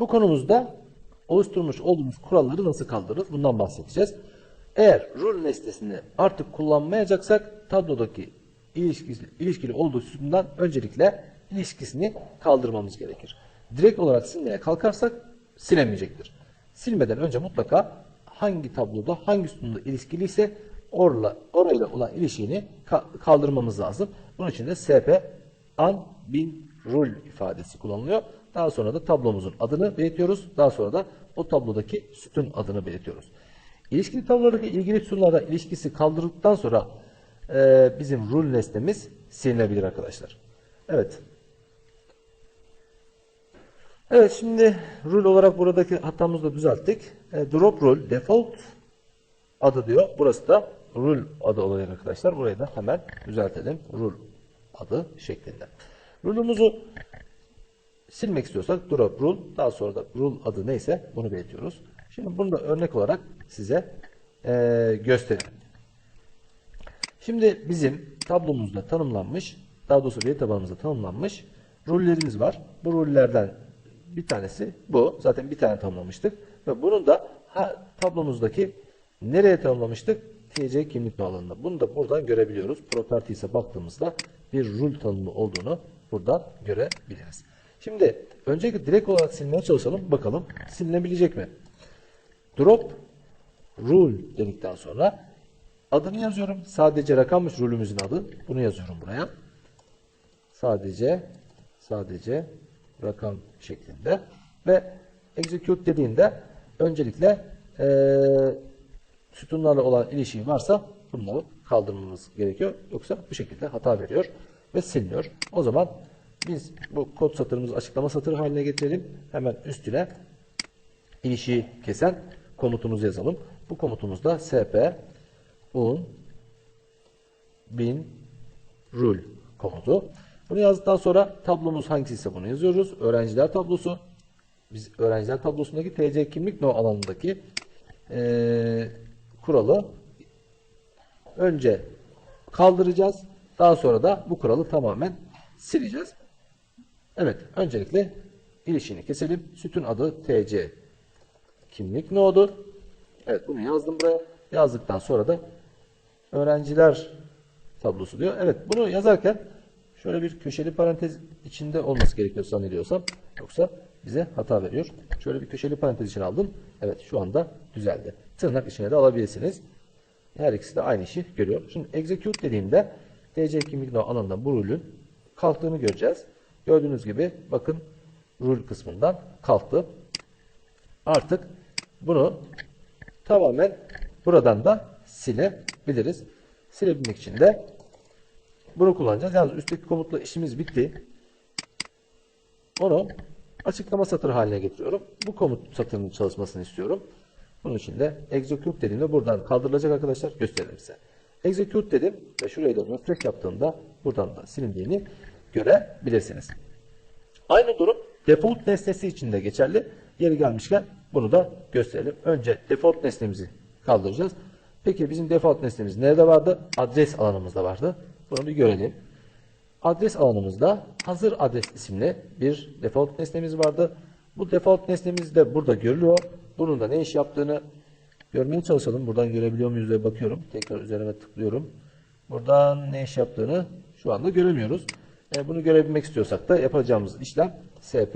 Bu konumuzda oluşturmuş olduğumuz kuralları nasıl kaldırırız bundan bahsedeceğiz. Eğer rule nesnesini artık kullanmayacaksak tablodaki ilişkisi, ilişkili olduğu sütundan öncelikle ilişkisini kaldırmamız gerekir. Direkt olarak silmeye kalkarsak silemeyecektir. Silmeden önce mutlaka hangi tabloda hangi sütunda ilişkiliyse orla, orayla olan ilişkini ka- kaldırmamız lazım. Bunun için de SP an bin rule ifadesi kullanılıyor. Daha sonra da tablomuzun adını belirtiyoruz. Daha sonra da o tablodaki sütun adını belirtiyoruz. İlişkili tablolardaki ilgili sütunlarla ilişkisi kaldırıldıktan sonra e, bizim rule nesnemiz silinebilir arkadaşlar. Evet. Evet şimdi rule olarak buradaki hatamızı da düzelttik. E, drop rule default adı diyor. Burası da rule adı olacak arkadaşlar. Burayı da hemen düzeltelim. Rule adı şeklinde. Rule'umuzu silmek istiyorsak drop rule daha sonra da rule adı neyse bunu belirtiyoruz. Şimdi bunu da örnek olarak size eee göstereyim. Şimdi bizim tablomuzda tanımlanmış, daha doğrusu veri tabanımızda tanımlanmış rollerimiz var. Bu rollerden bir tanesi bu. Zaten bir tane tanımlamıştık. Ve bunu da ha, tablomuzdaki nereye tanımlamıştık? TC kimlik alanında. Bunu da buradan görebiliyoruz. Properties'e baktığımızda bir rule tanımı olduğunu buradan görebiliriz. Şimdi öncelikle direkt olarak silmeye çalışalım. Bakalım silinebilecek mi? Drop rule dedikten sonra adını yazıyorum. Sadece rakammış rulümüzün adı. Bunu yazıyorum buraya. Sadece sadece rakam şeklinde ve execute dediğinde öncelikle eee sütunlarla olan ilişiği varsa bunları kaldırmamız gerekiyor. Yoksa bu şekilde hata veriyor ve siliniyor. O zaman biz bu kod satırımızı açıklama satırı haline getirelim. Hemen üstüne ilişiği kesen komutumuzu yazalım. Bu komutumuzda sp un bin rule komutu. Bunu yazdıktan sonra tablomuz hangisiyse bunu yazıyoruz. Öğrenciler tablosu. Biz öğrenciler tablosundaki TC kimlik no alanındaki eee, kuralı önce kaldıracağız. Daha sonra da bu kuralı tamamen sileceğiz. Evet, öncelikle ilişiğini keselim. Sütun adı TC kimlik nodu. Evet, bunu yazdım buraya. Yazdıktan sonra da öğrenciler tablosu diyor. Evet, bunu yazarken şöyle bir köşeli parantez içinde olması gerekiyor zannediyorsam. Yoksa bize hata veriyor. Şöyle bir köşeli parantez içine aldım. Evet, şu anda düzeldi. Tırnak içine de alabilirsiniz. Her ikisi de aynı işi görüyor. Şimdi execute dediğimde DC kimlik no alanından bu rule'ün kalktığını göreceğiz. Gördüğünüz gibi bakın rule kısmından kalktı. Artık bunu tamamen buradan da silebiliriz. Silebilmek için de bunu kullanacağız. Yalnız üstteki komutla işimiz bitti. Onu açıklama satırı haline getiriyorum. Bu komut satırının çalışmasını istiyorum. Bunun için de execute dediğimde buradan kaldırılacak arkadaşlar gösterelim size. Execute dedim ve şurayı da refresh yaptığımda buradan da silindiğini görebilirsiniz. Aynı durum default nesnesi için de geçerli. Yeri gelmişken bunu da gösterelim. Önce default nesnemizi kaldıracağız. Peki bizim default nesnemiz nerede vardı? Adres alanımızda vardı. Bunu bir görelim. Adres alanımızda hazır adres isimli bir default nesnemiz vardı. Bu default nesnemiz de burada görülüyor. Bunun da ne iş yaptığını görmeye çalışalım. Buradan görebiliyor muyuz diye bakıyorum. Tekrar üzerine tıklıyorum. Buradan ne iş yaptığını şu anda göremiyoruz. E, bunu görebilmek istiyorsak da yapacağımız işlem sp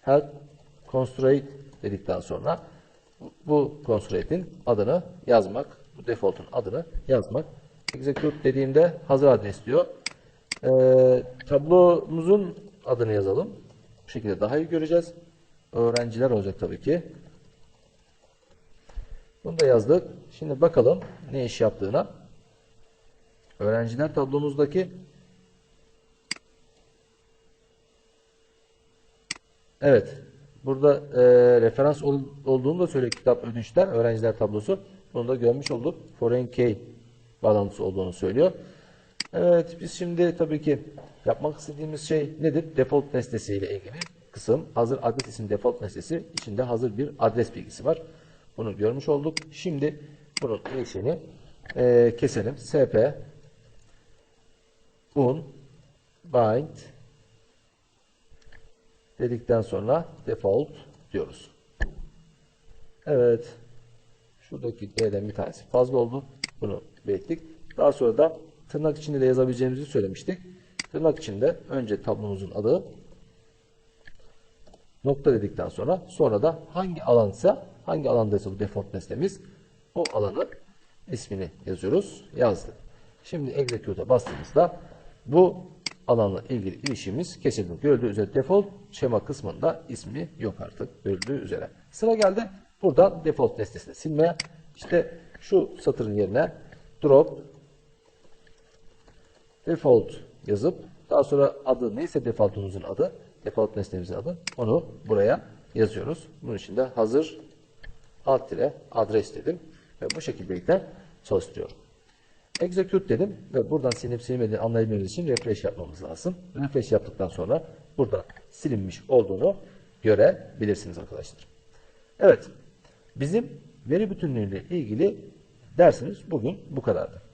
help constraint dedikten sonra bu constraint'in adını yazmak, bu default'un adını yazmak. Execute dediğimde hazır adres diyor. E, tablomuzun adını yazalım. Bu şekilde daha iyi göreceğiz. Öğrenciler olacak tabii ki. Bunu da yazdık. Şimdi bakalım ne iş yaptığına. Öğrenciler tablomuzdaki Evet. Burada e, referans ol, olduğunu da söylüyor kitap ödünçler, öğrenciler tablosu. Bunu da görmüş olduk. Foreign key bağlantısı olduğunu söylüyor. Evet, biz şimdi tabii ki yapmak istediğimiz şey nedir? Default nesnesiyle ilgili kısım. Hazır adres isim default nesnesi. içinde hazır bir adres bilgisi var. Bunu görmüş olduk. Şimdi bunun işini e, keselim. sp un bind dedikten sonra default diyoruz. Evet. Şuradaki D'den bir tanesi fazla oldu. Bunu belirttik. Daha sonra da tırnak içinde de yazabileceğimizi söylemiştik. Tırnak içinde önce tablomuzun adı nokta dedikten sonra sonra da hangi alansa hangi alandaysa bu default nesnemiz o alanın ismini yazıyoruz. Yazdık. Şimdi execute'a bastığımızda bu alanla ilgili ilişkimiz kesildi. Görüldüğü üzere default şema kısmında ismi yok artık. Görüldüğü üzere. Sıra geldi buradan default nesnesini silmeye. İşte şu satırın yerine drop default yazıp daha sonra adı neyse defaultumuzun adı default nesnemizin adı onu buraya yazıyoruz. Bunun için de hazır alt tire adres dedim ve bu şekilde çalıştırıyorum. Execute dedim ve buradan silinip silinmediğini anlayabilmemiz için refresh yapmamız lazım. Refresh yaptıktan sonra burada silinmiş olduğunu görebilirsiniz arkadaşlar. Evet, bizim veri bütünlüğüyle ilgili dersimiz bugün bu kadardı.